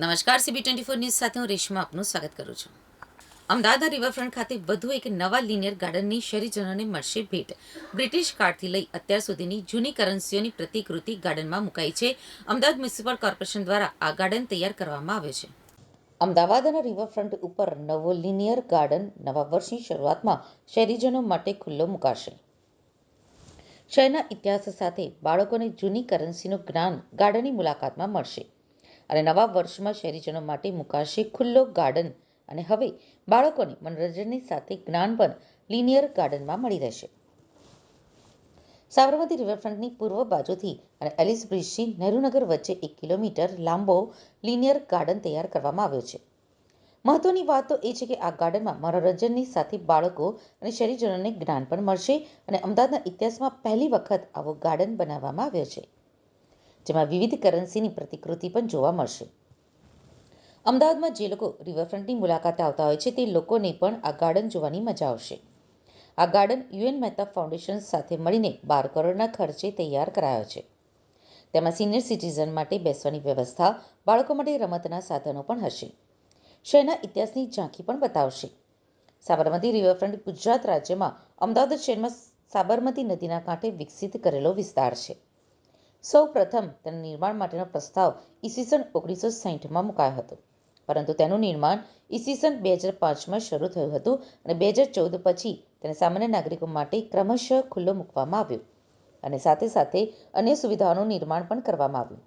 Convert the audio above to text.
નમસ્કાર CB twenty four news સાથે હું રેશમા આપનું સ્વાગત કરું છું. અમદાવાદના રિવરફ્રન્ટ ખાતે વધુ એક નવા લિનિયર ગાર્ડનની શહેરીજનોને મળશે ભેટ. બ્રિટિશ કાળથી લઈ અત્યાર સુધીની જૂની કરન્સીઓની પ્રતિકૃતિ ગાર્ડનમાં મુકાઈ છે. અમદાવાદ મ્યુનિસિપલ કોર્પોરેશન દ્વારા આ ગાર્ડન તૈયાર કરવામાં આવ્યો છે. અમદાવાદના રિવરફ્રન્ટ ઉપર નવો લિનિયર ગાર્ડન નવા વર્ષની શરૂઆતમાં શહેરીજનો માટે ખુલ્લો મુકાશે. શહેરના ઇતિહાસ સાથે બાળકોને જૂની કરન્સીનું જ્ઞાન ગાર્ડનની મુલાકાતમાં મળશે. અને નવા વર્ષમાં શહેરીજનો માટે મુકાશે ખુલ્લો ગાર્ડન અને હવે બાળકોને મનોરંજનની સાથે જ્ઞાન પણ લિનિયર ગાર્ડનમાં મળી રહેશે. સાબરમતી રિવરફ્રન્ટની પૂર્વ બાજુથી અને એલિસ બ્રિજથી નહેરુનગર વચ્ચે એક કિલોમીટર લાંબો લિનિયર ગાર્ડન તૈયાર કરવામાં આવ્યો છે. મહત્વની વાત તો એ છે કે આ ગાર્ડનમાં મનોરંજનની સાથે બાળકો અને શહેરીજનોને જ્ઞાન પણ મળશે અને અમદાવાદના ઇતિહાસમાં પહેલી વખત આવો ગાર્ડન બનાવવામાં આવ્યો છે. જેમાં વિવિધ કરન્સીની પ્રતિકૃતિ પણ જોવા મળશે. અમદાવાદમાં જે લોકો રિવરફ્રન્ટની મુલાકાતે આવતા હોય છે, તે લોકોને પણ આ ગાર્ડન જોવાની મજા આવશે. આ ગાર્ડન યુએન મહેતા ફાઉન્ડેશન સાથે મળીને બાર કરોડના ખર્ચે તૈયાર કરાયો છે. તેમાં સિનિયર સિટીઝન માટે બેસવાની વ્યવસ્થા, બાળકો માટે રમતના સાધનો પણ હશે. શહેરના ઇતિહાસની ઝાંખી પણ બતાવશે. સાબરમતી રિવરફ્રન્ટ ગુજરાત રાજ્યમાં અમદાવાદ શહેરમાં સાબરમતી નદીના કાંઠે વિકસિત કરેલો વિસ્તાર છે. સૌ પ્રથમ તેના નિર્માણ માટેનો પ્રસ્તાવ ઈસવીસન ઓગણીસો સાહીઠમાં મુકાયો હતો. પરંતુ તેનું નિર્માણ ઈસવીસન બે હજાર પાંચમાં શરૂ થયું હતું અને બે હજાર ચૌદ પછી તેને સામાન્ય નાગરિકો માટે ક્રમશઃ ખુલ્લો મૂકવામાં આવ્યો. અને સાથે સાથે અન્ય સુવિધાઓનું નિર્માણ પણ કરવામાં આવ્યું.